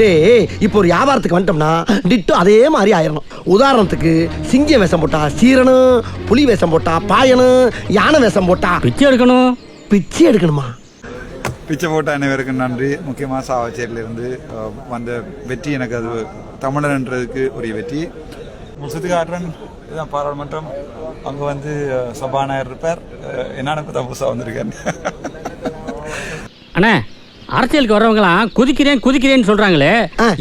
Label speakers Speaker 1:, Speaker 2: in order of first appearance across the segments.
Speaker 1: டேய் இப்போ ஒரு வியாபாரத்துக்கு வந்துட்டோம்னா டிட்டோ அதே மாதிரி ஆயிரணும். உதாரணத்துக்கு சிங்க வேஷம் போட்டா சீரனும் புலி வேஷம் போட்டா பாயனும் யானை வேஷம் போட்டா
Speaker 2: பிச்சை எடுக்கணும்.
Speaker 1: பிச்சை எடுக்கணுமா?
Speaker 3: பிச்சை போட்ட அனைவருக்கும் நன்றி. முக்கியமாக சாவச்சேரியிலிருந்து வந்த வெற்றி எனக்கு அது தமிழர்ன்றதுக்கு உரிய வெற்றி. சுற்றி காட்டுறேன் இதுதான் பாராளுமன்றம். அங்கே வந்து சபாநாயகர் இருப்பார். என்னன்னு புதுசாக வந்திருக்கேன்
Speaker 2: அண்ணே அரசியலுக்கு வர்றவங்களாம் குதிக்கிறேன் குதிக்கிறேன்னு சொல்றாங்களே.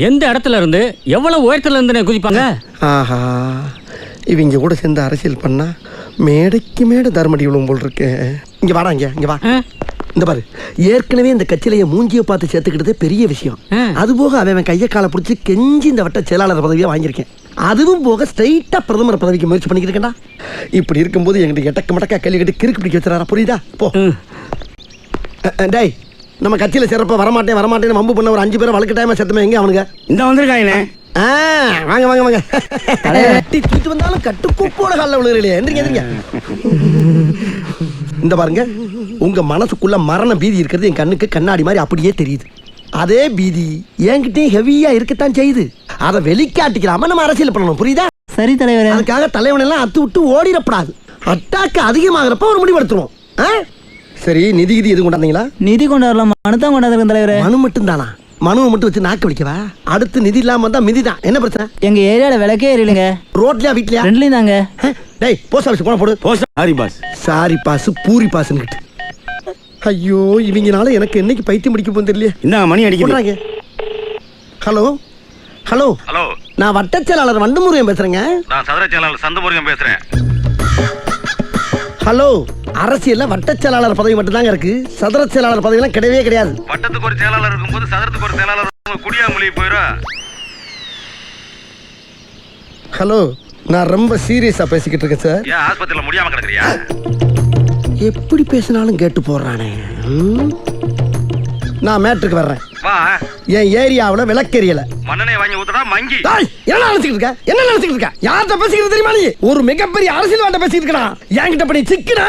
Speaker 2: எந்த இடத்துல இருந்து எவ்வளவு உயரத்துல இருந்து குதிப்பாங்க?
Speaker 1: ஆஹா இவங்க கூட சேர்ந்து அரசியல் பண்ணா மேடைக்கு மேடை தர்மடி விழுவும் போல் இருக்கு. இங்க வாடா இங்க இங்க வா? இந்த பாரு ஏற்கனவே இந்த கட்சியில என் மூஞ்சியை பார்த்து சேர்த்துக்கிட்டதே பெரிய விஷயம். அது போக அவன் கையை காலை பிடிச்சி கெஞ்சி இந்த வட்ட செயலாளர் பதவியை வாங்கியிருக்கேன். அதுவும் போக ஸ்ட்ரைட்டா பிரதமர் பதவிக்கு முயற்சி பண்ணிக்கிட்டு இருக்கேன்டா இப்படி இருக்கும்போது எங்கிட்ட எட்டக்க மடக்கா கேள்வி கேட்டு கிறுக்கு பிடிக்க வச்சுறாரா புரியுதா? போ. டேய் நம்ம கட்சியில சிறப்பா வரமாட்டேன் வரமாட்டேன்னு வம்பு பண்ண ஒரு அஞ்சு பேரை வழக்கு டைமா செத்துமே எங்க அவனுங்க?
Speaker 2: இந்த வந்திருக்காங்கண்ணே
Speaker 1: ஆ, வாங்க வாங்க வாங்க. கட்டி தூக்கிட்டு வந்தாலும் கட்டுக்கோப்போட காலில் விழுகிறீங்களே எந்திரிங்க எந்திரிங்க. இந்த பாருங்க உங்க மனசுக்குள்ள மரண பீதி இருக்கிறது என் கண்ணுக்கு கண்ணாடி மாதிரி அப்படியே தெரியுது. அதே பீதி என்கிட்டயும் ஹெவியா இருக்கத்தான் செய்யுது. அதை வெளிக்காட்டிக்கிறாம நம்ம அரசியல் பண்ணணும் புரியுதா?
Speaker 4: சரி தலைவரே.
Speaker 1: அதுக்காக தலைவன் எல்லாம் அத்து விட்டு ஓடிடப்படாது. அட்டாக்கு அதிகமாகிறப்ப ஒரு முடிவெடுத்துருவோம். ஆ? சரி நிதி கிதி எதுவும் கொண்டாந்தீங்களா?
Speaker 4: நிதி கொண்டு வரலாம். மனு தான் கொண்டாந்துருக்கேன் தலைவரே.
Speaker 1: மனு மட்டும் தானா மனுவை மட்டும் வச்சு நாக்கு வலிக்கவா? அடுத்து நிதி இல்லாம வந்தா மிதி தான். என்ன பிரச்சனை?
Speaker 4: எங்க ஏரியால விளக்கே எரியலைங்க.
Speaker 1: ரோட்லயா வீட்லயா?
Speaker 4: ரெண்டுலயும் தாங்க.
Speaker 1: டேய் போஸ்ட் ஆஃபீஸ் போன போடு.
Speaker 2: சாரி பாஸ்
Speaker 1: சாரி பாஸ் பூரி பாஸ்ன்னு ஐயோ இவங்கனால எனக்கு என்னைக்கு பைத்தியம் பிடிக்க போகுது தெரியல
Speaker 2: இந்த மணி
Speaker 1: போடுறாங்க ஹலோ? ஹலோ?
Speaker 5: ஹலோ.
Speaker 1: நான் வட்டச் செயலாளர் வண்டமுருகன் பேசுறேங்க.
Speaker 5: நான் சதுர செயலாளர் சந்தமுருகன் பேசுறேன்.
Speaker 1: ஹலோ? அரசியல்ல வட்டச் செயலாளர் பதவி மட்டும்தாங்க இருக்கு. சதுர செயலாளர் பதவிலாம் கிடையவே கிடையாது.
Speaker 5: வட்டத்துக்கு ஒரு செயலாளர் இருக்கும்போது சதுரத்துக்கு ஒரு செயலாளர் இருக்கும்போது குடியா மொழி போயிடும்
Speaker 1: ஹலோ நான் ரொம்ப சீரியஸா பேசிக்கிட்டு இருக்கேன் சார்.
Speaker 5: ஏன் ஆஸ்பத்திரியில முடியாம கிடக்குறியா?
Speaker 1: எப்படி பேசினாலும் கேட்டு போடுறானே? நான் மேட்ருக்கு வர்றேன்.
Speaker 5: வா.
Speaker 1: என் ஏரியாவுல விளக்கெரியல.
Speaker 5: மண்ணெண்ணெய் வாங்கி ஊத்துடா மங்கி.
Speaker 1: டேய், என்ன நினைச்சிட்டு இருக்க? என்ன நினைச்சிட்டு இருக்க? யார்கிட்ட பேசிக்கிறது தெரியுமா நீ? ஒரு மிகப்பெரிய அரசியல்வாட்ட பேசிட்டு இருக்கா என்கிட்ட பண்ணி சிக்கன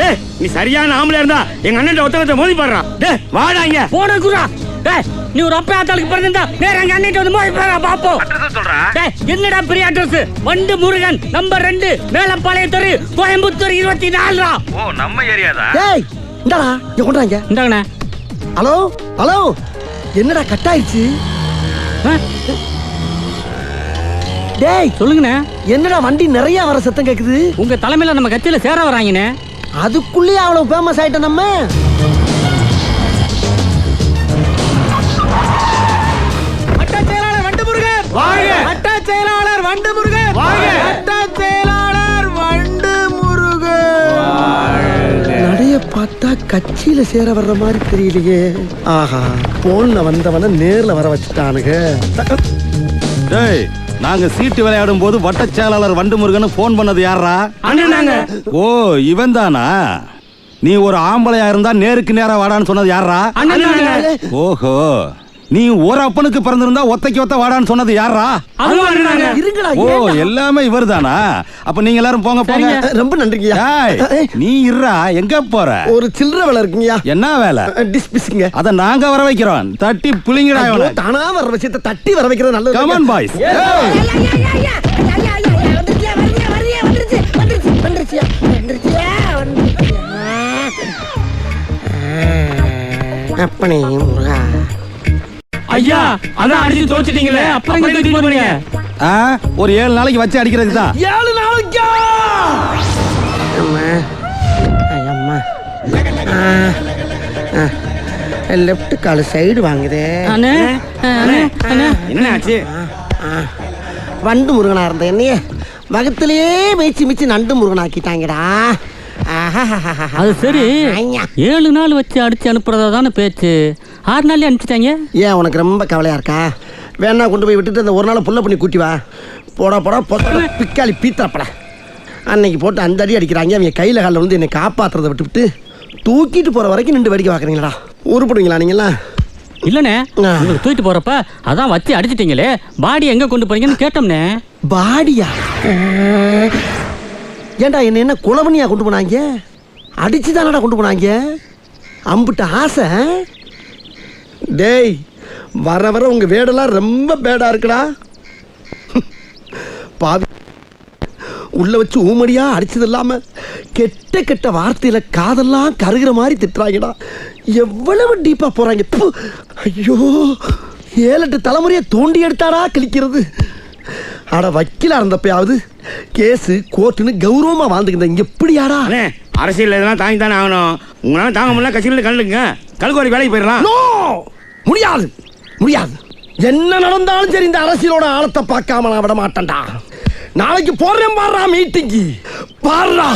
Speaker 2: டேய் நீ சரியான ஆம்பளை இருந்தா எங்க அண்ணன் ஒத்தகத்தை மோதி பாடுறான் டேய் வாடா இங்க. போன குரா. டேய் நீ ஒரு அப்பா ஆத்தாளுக்கு பிறந்திருந்தா நேரா எங்க அண்ணன் வந்து மோதி பாடுறா பாப்போம்
Speaker 5: அட்ரஸ்
Speaker 2: டேய் என்னடா பெரிய அட்ரஸ்? வண்டு முருகன் நம்பர் ரெண்டு மேலப்பாளையம் தெரு கோயம்புத்தூர் இருபத்தி நாலுடா
Speaker 5: ஓ நம்ம ஏரியா தான்
Speaker 1: டேய் இந்தாடா இங்க கொண்டாங்க
Speaker 2: இந்தாங்கண்ணே.
Speaker 1: Hello hello. என்னடா கட் ஆயிடுச்சு டேய்
Speaker 2: சொல்லுங்கண்ணே.
Speaker 1: என்னடா வண்டி நிறைய வர சத்தம் கேக்குது?
Speaker 2: உங்க தலைமையில நம்ம கட்சியில சேர வராங்கண்ணே.
Speaker 1: அதுக்குள்ளேயே அவ்வளவு ஃபேமஸ் ஆயிட்ட நம்ம? பார்த்தா கட்சியில சேர வர்ற மாதிரி தெரியலையே. ஆஹா போன்ல வந்தவன நேர்ல வர வச்சுட்டானுங்க.
Speaker 6: டேய் நாங்க சீட்டு விளையாடும் போது வட்டச் செயலாளர் வண்டு முருகன் போன் பண்ணது யாரா ஓ இவன் தானா நீ ஒரு ஆம்பளையா இருந்தா நேருக்கு நேரா வாடான்னு சொன்னது யாரா ஓஹோ. நீ ஒரு அப்பனுக்கு பிறந்திருந்தா ஒத்தைக்கு ஒத்த வாடான்னு சொன்னது யாரா ஓ? எல்லாமே இவர்தானா? அப்ப நீங்க எல்லாரும் போங்க போங்க.
Speaker 1: ரொம்ப நன்றிங்கய்யா.
Speaker 6: நீ இருடா எங்க போற?
Speaker 1: ஒரு சில்லற வேலை இருக்குங்கய்யா.
Speaker 6: என்ன வேலை?
Speaker 1: டிஸ்பிஸ்ங்க
Speaker 6: அத நாங்க வர வைக்கிறோம். தட்டி புளிங்கடா இவனை.
Speaker 1: தானா வர விஷயத்தை தட்டி வர வைக்கிறது நல்லது
Speaker 6: கமான் பாய்ஸ்
Speaker 1: அப்பனே முருகா
Speaker 2: ஐயா அதான் அடிச்சு தோச்சிட்டீங்களே அப்புறம் எங்க தூக்கிட்டு போறீங்க?
Speaker 6: ஆ, ஒரு ஏழு நாளைக்கு வச்சு அடிக்கிறதுக்கு தான்.
Speaker 1: ஏழு நாளைக்கா? அம்மா. லெஃப்ட் கால் சைடு வாங்குதே.
Speaker 6: என்ன ஆச்சு
Speaker 1: வண்டு முருகனா இருந்த என்னைய? வகத்திலேயே மேய்ச்சி மிச்சு நண்டு முருகன் ஆக்கிட்டாங்கடா.
Speaker 2: அது சரி. ஏழு நாள் வச்சு அடிச்சு அனுப்புறதா தானே பேச்சு? ஆறு நாள்லயே அனுப்பிச்சிட்டாங்க?
Speaker 1: ஏன் உனக்கு ரொம்ப கவலையா இருக்கா? வேணா கொண்டு போய் விட்டுட்டு அந்த ஒரு நாள் புள்ள பண்ணி கூட்டி வா. போடா போடா பொத்த பிக்காளி பீத்தப்படா அன்னைக்கு போட்டு அந்த அடி அடிக்கிறாங்க. அவங்க கையில் காலில் வந்து என்னை காப்பாத்துறதை விட்டுவிட்டு தூக்கிட்டு போகிற வரைக்கும் நின்று வேடிக்கை பார்க்குறீங்களா உருப்படுவீங்களா நீங்களாம்
Speaker 2: இல்லண்ணே தூக்கிட்டு போறப்ப அதான் வச்சு அடிச்சிட்டீங்களே. பாடி எங்க கொண்டு போறீங்கன்னு கேட்டோம்னே
Speaker 1: பாடியா? ஏன்டா என்ன என்ன குளவனியா கொண்டு போனாங்க? அடிச்சு தானடா கொண்டு போனாங்க? அம்பிட்ட ஆசை டேய் வர வர உங்கள் வேடெல்லாம் ரொம்ப பேடாக இருக்குடா. பாவி உள்ள வச்சு ஊமடியாக அடிச்சது இல்லாமல் கெட்ட கெட்ட வார்த்தையில் காதெல்லாம் கருகிற மாதிரி திட்டுறாங்கடா. எவ்வளவு டீப்பாக போகிறாங்க ப்பு. ஐயோ ஏழெட்டு தலைமுறையை தோண்டி எடுத்தாடா கிழிக்கிறது. அட வக்கீலா இருந்தப்பயாவது கேஸு கோர்ட்டுன்னு கௌரவமா வாழ்ந்துக்கிட்ட இங்க எப்படியாடா?
Speaker 2: அரசியல் இதெல்லாம் தாங்கி தானே ஆகணும். உங்களால தாங்க முடியல கட்சியில் கல்லுங்க. கல்குவாரி வேலைக்கு போயிடலாம்.
Speaker 1: நோ! முடியாது. முடியாது. என்ன நடந்தாலும் சரி இந்த அரசியலோட ஆழத்தை பார்க்காம நான் விட மாட்டேன்டா. நாளைக்கு போறேன் பாடுறா மீட்டிங்கு பாடுறா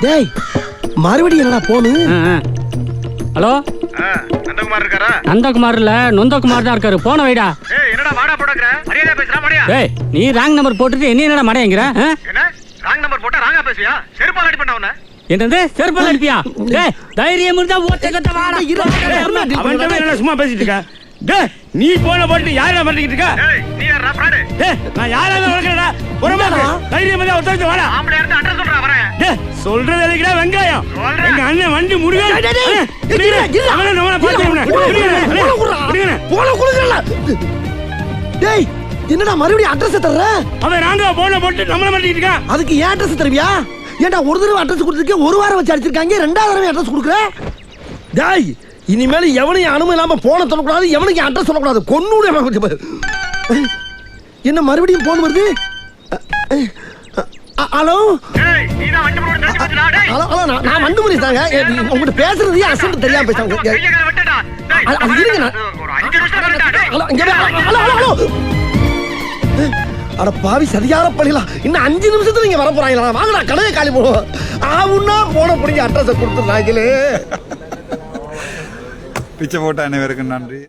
Speaker 1: டேய் மறுபடியும் என்னடா போனு
Speaker 7: ஹலோ?
Speaker 5: நந்தகுமார் இருக்காரா?
Speaker 7: நந்தகுமார் இல்ல நொந்தகுமார் தான் இருக்காரு. போன வைடா.
Speaker 5: ஏய் என்னடா வாடா போடக்குற மரியாதை பேசுறா மடியா
Speaker 7: ஏய் நீ ராங் நம்பர் போட்டுட்டு என்ன என்னடா மடையங்கிற?
Speaker 5: என்ன? ராங் நம்பர் போட்டா ராங்கா பேசுவியா? செருப்பால் அடி பண்ண உன்ன
Speaker 7: என்னது? செருப்பால் அடிப்பியா? டேய் தைரியம் இருந்தா ஓட்ட கட்ட வாடா.
Speaker 2: அவன்கிட்ட போய் என்ன சும்மா பேசிட்டு இருக்க? டேய் நீ போன போட்டு யாரா பண்ணிக்கிட்டு இருக்க?
Speaker 5: ஏய் நீ யாரா ஃப்ராடு
Speaker 2: டேய் நான் வளர்க்கறடா? தைரியம் இருந்தா வாடா.
Speaker 5: ஆம்பளை இருந்து அட்ரஸ் சொல்றா வரேன்
Speaker 2: டேய் சொல்றது எதுக்குடா வெங்காயம். எங்க அண்ணன் வண்டி முருகன். அவனை நம்மளை
Speaker 1: குடுங்கல. டேய் என்னடா மறுபடியும் அட்ரஸ் தர்ற?
Speaker 2: அவன் ராங்கா போன போட்டு நம்மள மாட்டிக்கிட்டு இருக்கான்.
Speaker 1: அதுக்கு ஏன் அட்ரஸ் தருவியா? ஏன்டா ஒரு தடவை அட்ரஸ் கொடுத்துருக்கேன் ஒரு வாரம் வச்சு அடிச்சிருக்காங்க ரெண்டாவது தடவை அட்ரஸ் கொடுக்குற? டேய் இனிமேல் எவனையும் அனுமதி இல்லாம போன சொல்லக்கூடாது எவனுக்கு அட்ரஸ் சொல்லக்கூடாது. கொன்னு என்ன மறுபடியும் போன் வருது? ஹலோ? ஹலோ ஹலோ நான் மண்டு முறை தாங்க. உங்ககிட்ட பேசுறது ஏன் அசன்ட் தெரியாம பேசுறாங்க. அது- இருங்க இங்க. ஹலோ ஹலோ ஹலோ அட பாவி சரியான பண்ணிடலாம் இன்னும் அஞ்சு நிமிஷத்துல நீங்க வர போறாங்களா? வாங்கடா கடையை காலி போடுவோம் ஆவுன்னா போன பிடிங்க அட்ரஸை கொடுத்துருந்தாங்களே
Speaker 3: பிச்சை போட்ட அனைவருக்கும் நன்றி.